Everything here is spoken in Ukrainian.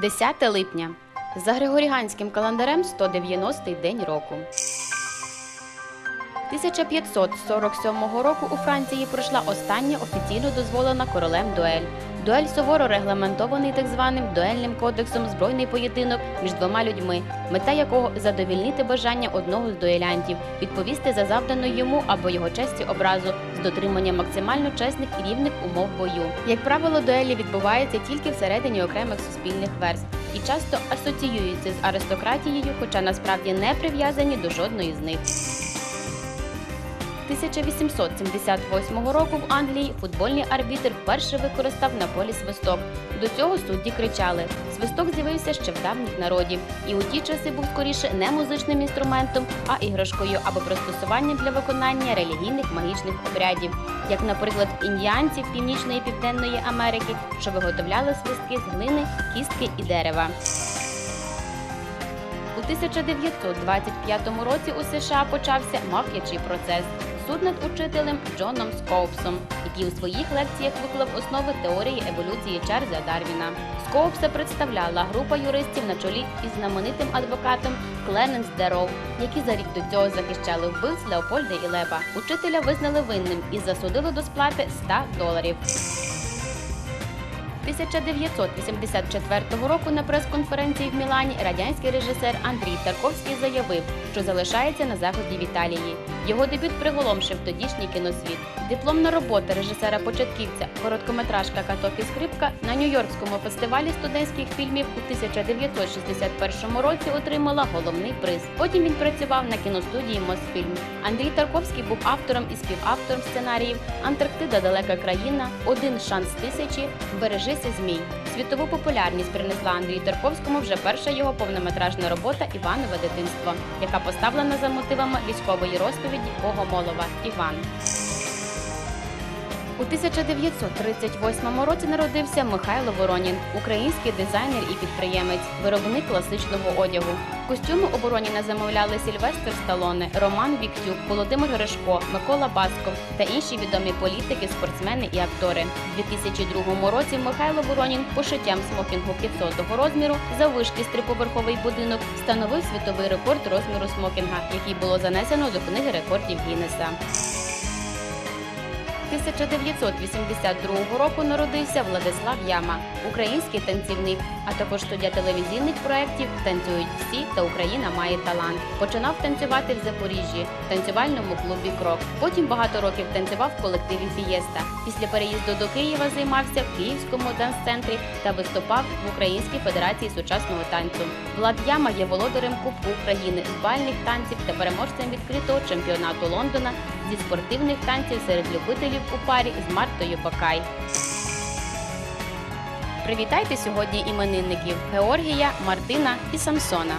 10 липня. За Григоріганським календарем 190-й день року. 1547 року у Франції пройшла остання офіційно дозволена королем дуель. Дуель суворо регламентований так званим дуельним кодексом збройний поєдинок між двома людьми, мета якого задовільнити бажання одного з дуелянтів, відповісти за завдану йому або його честі образу з дотриманням максимально чесних і рівних умов бою. Як правило, дуелі відбуваються тільки всередині окремих суспільних верств і часто асоціюються з аристократією, хоча насправді не прив'язані до жодної з них. 1878 року в Англії футбольний арбітр вперше використав на полі свисток. До цього судді кричали. Свисток з'явився ще в давніх народів, і у ті часи був скоріше не музичним інструментом, а іграшкою або пристосуванням для виконання релігійних магічних обрядів, як, наприклад, індіанців Північної і Південної Америки, що виготовляли свистки з глини, кістки і дерева. У 1925 році у США почався мав'ячий процес. Суд над учителем Джоном Скоупсом, який у своїх лекціях виклав основи теорії еволюції Чарльза Дарвіна. Скоупса представляла група юристів на чолі із знаменитим адвокатом Клененс Дероу, які за рік до цього захищали вбивць Леопольда і Леба. Учителя визнали винним і засудили до сплати 100 доларів. 1984 року на прес-конференції в Мілані радянський режисер Андрій Тарковський заявив, що залишається на заході в Італії. Його дебют приголомшив тодішній кіносвіт. Дипломна робота режисера-початківця, короткометражка Каток і скрипка на Нью-Йоркському фестивалі студентських фільмів у 1961 році отримала головний приз. Потім він працював на кіностудії Мосфільм. Андрій Тарковський був автором і співавтором сценаріїв Антарктида далека країна, Один шанс тисячі, Бережися змій. Світову популярність принесла Андрію Тарковському вже перша його повнометражна робота Іванове дитинство, яка поставлена за мотивами військової розповіді Богомолова Іван. У 1938 році народився Михайло Воронін, український дизайнер і підприємець, виробник класичного одягу. Костюми обороніна замовляли Сільвестр Сталоне, Роман Віктюк, Володимир Гришко, Микола Басков та інші відомі політики, спортсмени і актори. У 2002 році Михайло Воронін пошиттям смокінгу 500-го розміру заввишки стриповерховий будинок встановив світовий рекорд розміру смокінга, який було занесено до книги рекордів Гіннеса. 1982 року народився Владислав Яма, український танцівник, а також суддя телевізійних проєктів Танцюють всі та Україна має талант. Починав танцювати в Запоріжжі в танцювальному клубі Крок. Потім багато років танцював в колективі Фієста. Після переїзду до Києва займався в Київському данс-центрі та виступав в Українській федерації сучасного танцю. Влад Яма є володарем Кубку України з бальних танців та переможцем відкритого чемпіонату Лондона зі спортивних танців серед любителів у парі з Мартою Бакай. Привітайте сьогодні іменинників Георгія, Мартина і Самсона.